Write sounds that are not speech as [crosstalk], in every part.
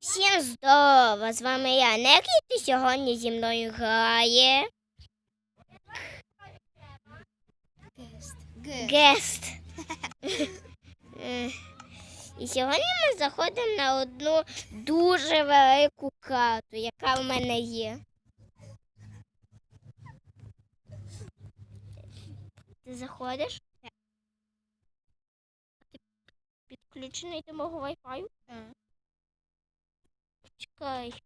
Всім здорово! З вами я Некі, і сьогодні зі мною грає Гест. [laughs] Е, І сьогодні ми заходимо на одну дуже велику карту, яка в мене є. Ти заходиш? Ти підключений до мого Wi-Fi? Чекай.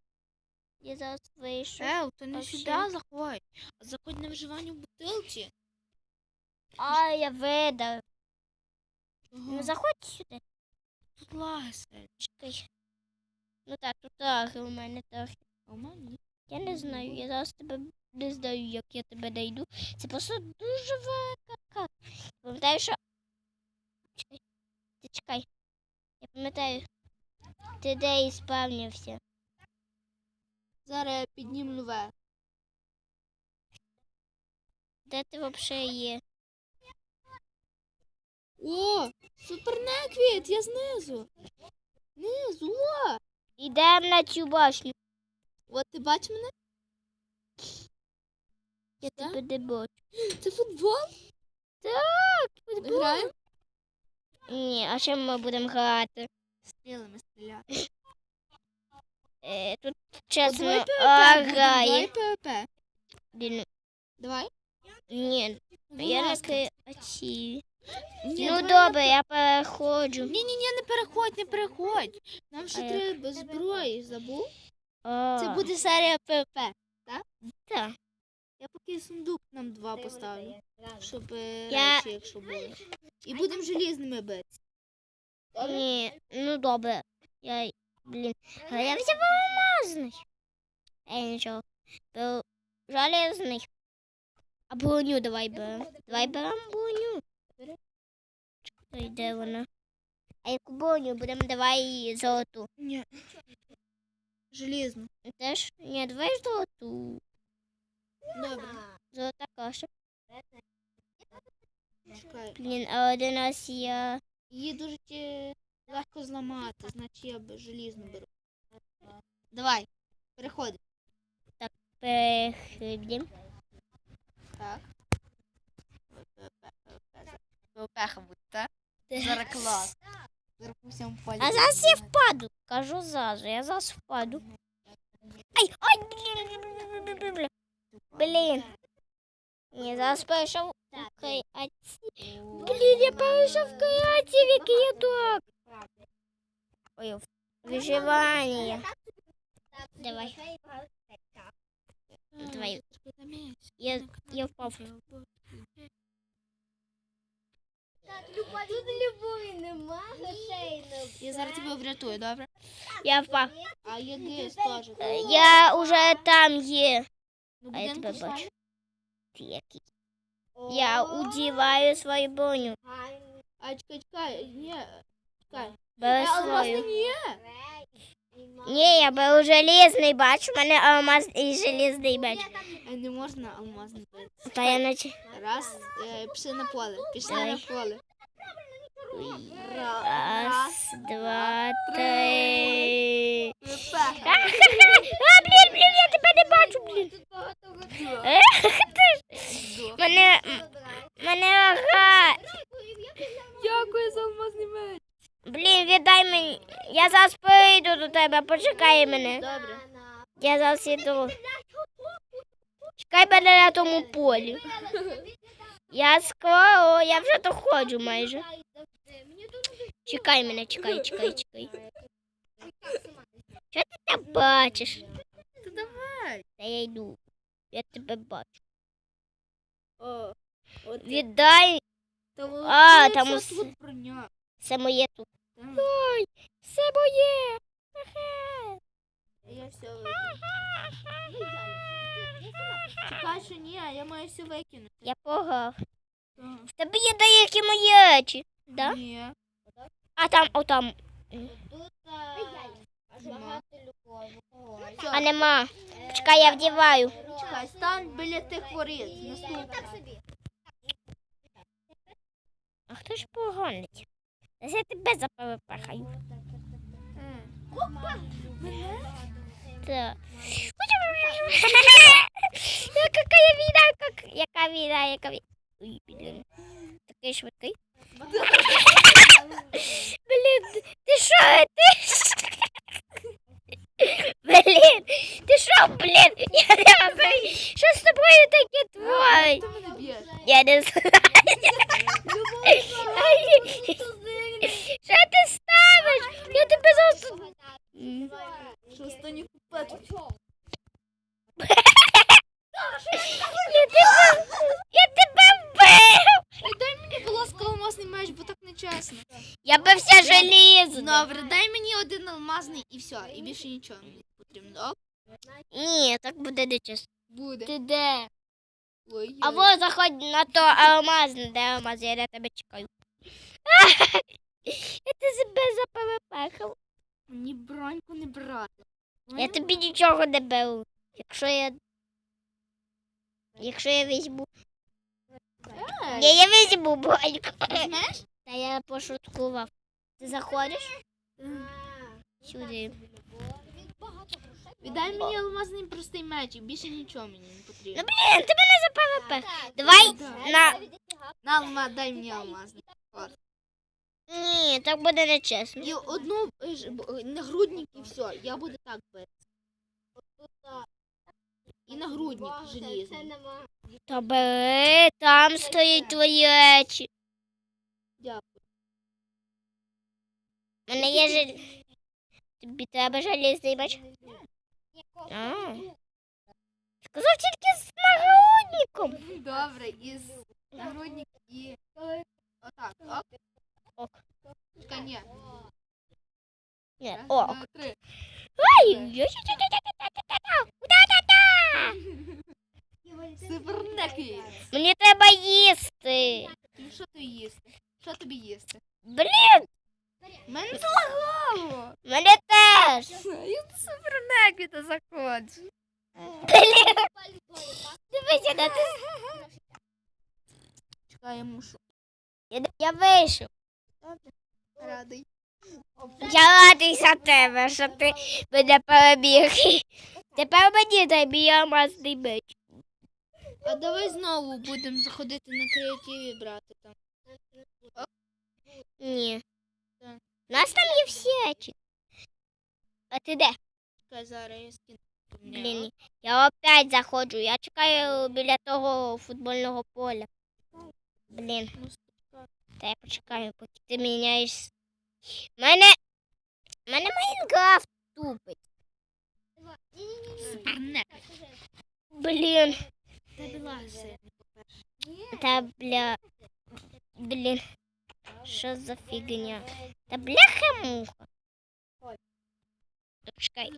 Я зараз вийшов. Ел, ти не А сюди заходь, а заходь на вживання в бутилці. А, я видав. Ну заходь сюди. Тут лайся. Чекай. Ну так, тут трохи у мене трохи. А у мене ні. Я не знаю, я зараз тебе не знаю, як я тебе знайду. Це просто дуже велика. Пам'ятаю, що. Чекай. Ти чекай. Я пам'ятаю. Ти де і спавнився. Зараз я підніму вверх. Де ти взагалі є? О, супернеквіт, я знизу. Знизу, о. Ідемо на цю башню. От ти бачиш мене? Я Так? тебе не бачу. Це футбол? Футбол. Граємо? Ні, а чим ми будемо грати? Стрілами стріляти. [laughs] Е, тут чесно, давай ПВП, давай. ПВП. Давай. Ні, Будь я не ласка. креативі. Ну давай добре, я переходжу. Ні, ні, ні, не переходь, не переходь. Нам ще як? треба зброї, забув? Це буде серія ПВП. так. Я поки сундук нам два поставлю, щоб е, Я- речі, якщо були. І будемо желізними битися. Ні, ну добре. Я, блін, а я взяв алмазний. Нічого. Беру Железний. А броню давай беремо. Давай беремо броню. Чекай, де вона? А яку броню? Будемо давай золоту. Ні. Желізну. Теж? Ні, давай золоту. Добре. Золота каша. Блін, а один раз я... Її дуже легко зламати, значить я б желізну беру. Давай, переходимо. Переходимо. Так. ПВП буде, так? Зараз клас. Зараз по всьому полі. А зараз я впаду. Кажу зразу, я зараз впаду. Ай, ай, блін. Ні, зараз перейшов у креатив. Блін, я перейшов в креатив, який я дурак. Ой, в виживання. Давай. Давай. Я, я впав. Тут любові нема, грошей не Я зараз тебе врятую, добре? Я впав. А я гейс теж. Е, Я уже там є. Ну, А я будемо тебе писати. бачу. Ти який. Я удіваю свою броню. А чекай, чекай, ні. Чекай. Беру свою. ні. Ні, я беру железний бач, у мене алмаз і железний бач. Не можна алмазний бити. Та я наче. Раз, е, пішли на поле, пішли на поле. Раз, два, три. [laughs] А, блін, блін, я тебе не бачу, блін. Ех, [laughs] ти ж. Мене, мене ага. Дякую за алмазний меч. Віддай мені. Я зараз прийду до тебе, почекай мене. Добре. Я зараз іду. Чекай мене на тому полі. Я скоро, я вже доходжу майже. Чекай мене, чекай, чекай, чекай. Що ти там бачиш? Та давай. Та я йду. Я тебе бачу. О, от Віддай, Та А, там все ус- тут броня. це моє тут. Ой, це моє. Я все викину. Чекай, що ні, а я маю все викинути. Я погав. В тебе є деякі мої речі. Да? Ні. А там, отам. Нема. А нема. Чекай, я вдіваю. Чекай, стань біля тих воріт. Наступне. А хто ж погонить? Я тебе запепахаю. М. Так. Какая війна, яка війна, яка війна. Ой, блін. Такий швидкий. Блін, ти що, ти Блін, ти що, блін? Я не розумію. Що з тобою таке б'єш. Я не знаю. Що ти ставиш? Я тебе зараз... М. Що останній купет? Я тебе... Я тебе вбив! Ой, дай мені, будь ласка, алмазний нечесно. Я бився желізно. Добре, дай мені один алмазний і все, і більше нічого мені не потрібно. Ні, так буде нечесно. буде. Ти де? Ой, Або заходь на то алмазне, де алмаз, я на тебе чекаю. [laughs] Я ти себе запелепехав. Мені броньку не брати. Я тобі нічого не беру. Якщо я. Якщо я візьму. Ні, я візьму броньку. Візьмеш? Та я пошуткував. Ти заходиш сюди. Віддай мені алмазний простий меч, і більше нічого мені не потрібно. Ну блін, ти мене запелепех. Давай на. На алмаз, дай мені алмазний. Ні, так буде нечесно. І одну е, нагрудник і все. Я буду так бити. І нагрудник желізний. Та бери, там стоять твої речі. Дякую. У мене є жель... Тобі треба желізний меч? А. Сказав тільки з нагрудником. Добре, із нагрудник і отак. Ок. Ок. Чекай, ні. Ні, Раз, о. два, три. Ай! Супернеки. Мені треба їсти. Ну що ти їсти? Що тобі їсти? Блін, Мене залагало. мене теж. Я супернеки то заходжу. Блін. Дивися, на ти. Чекай, я мушу. Я, я вийшов. Радий. Я радий за тебе, що ти мене переміг. Тепер мені дай мій алмазний меч. А давай знову будемо заходити на креативі брати там. Ні. Так. У нас там є всі речі. А ти де? Зараз я. Блін, я опять заходжу. Я чекаю біля того футбольного поля. Блін, Ну, та я почекаю, поки ти міняєш. Мене. Мене Майнкрафт тупить. Блін. Та бля. Блін. Що за фігня? Та бляха муха. Чекай.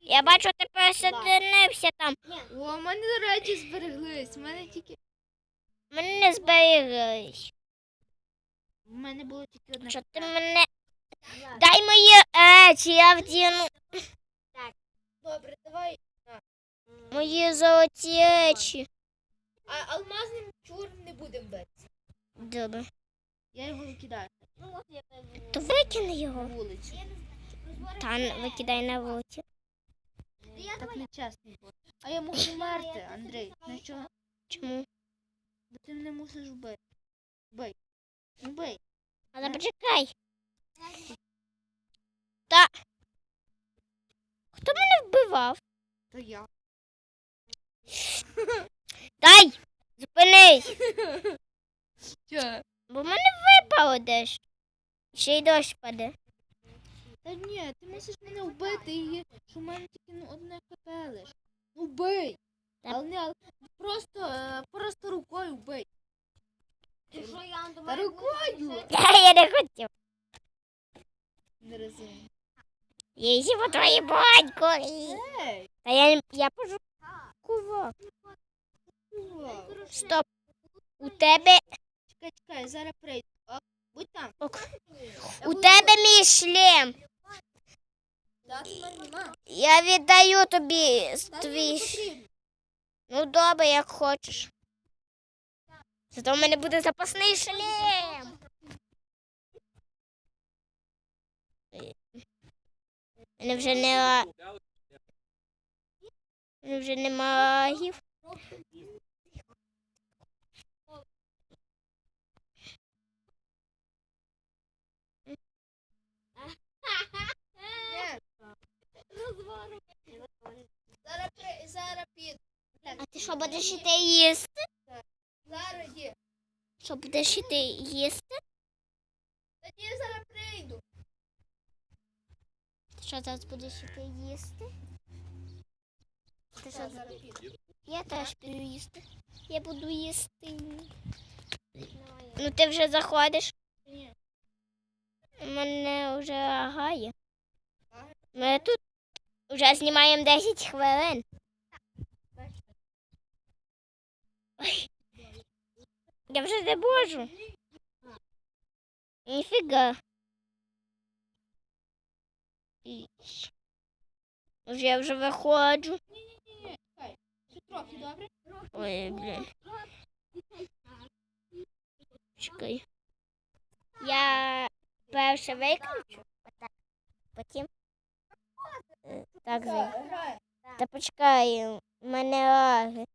Я бачу, ти пересадинився там. О, у мене речі збереглись. У мене тільки. Мене не зберігай. У мене було тільки одне. Що ти мене. Дай мої речі, я вдіну Добре, давай. мої золоті речі. А алмазним чур не будемо битися. Добре. Я його викидаю То викинь на його. вулицю. Та не викидай на вулицю. Так не чесно було. А я мушу вмерти, Андрій. На що? Чому? Бо ти мене мусиш вбити. Бий. Ну бий. Але почекай. Та. Хто мене вбивав? То я. [laughs] Дай! Зупинись! Що? Бо в мене випало дещо. Ще й дощ паде. Та ні, ти мусиш мене вбити і що в мене тільки ну, одне КП лиш. Ну бий. Та- Але не але просто, е, просто рукою бий. Та рукою. Я не хотів. Не розумію. Я по твоїй батько. Ей, Та я, я пожукував. Стоп. У тебе, Чекай, чекай, зараз прийду. О, будь там. у тебе мій шлем. Я віддаю тобі твій. Ну добре, як хочеш. Зато в мене буде запасний шлем. Мене вже не. Мене вже нема Зараз, зараз піду. А ти що будеш іти їсти? Зараз є. Що будеш іти їсти? Тоді я зараз прийду. Ти що зараз будеш іти їсти? Ти що зараз? Зараз піду. Я теж піду їсти. Я буду їсти. Ну ти вже заходиш? Лагає. Ми тут вже знімаємо 10 хвилин. Ой. Я вже не можу. Ніфіга. Вже я вже виходжу. Добре? Ой, блін. Чекай. Я перше виключу. Потім. е, Так, зай. Та почекай, мене лаги.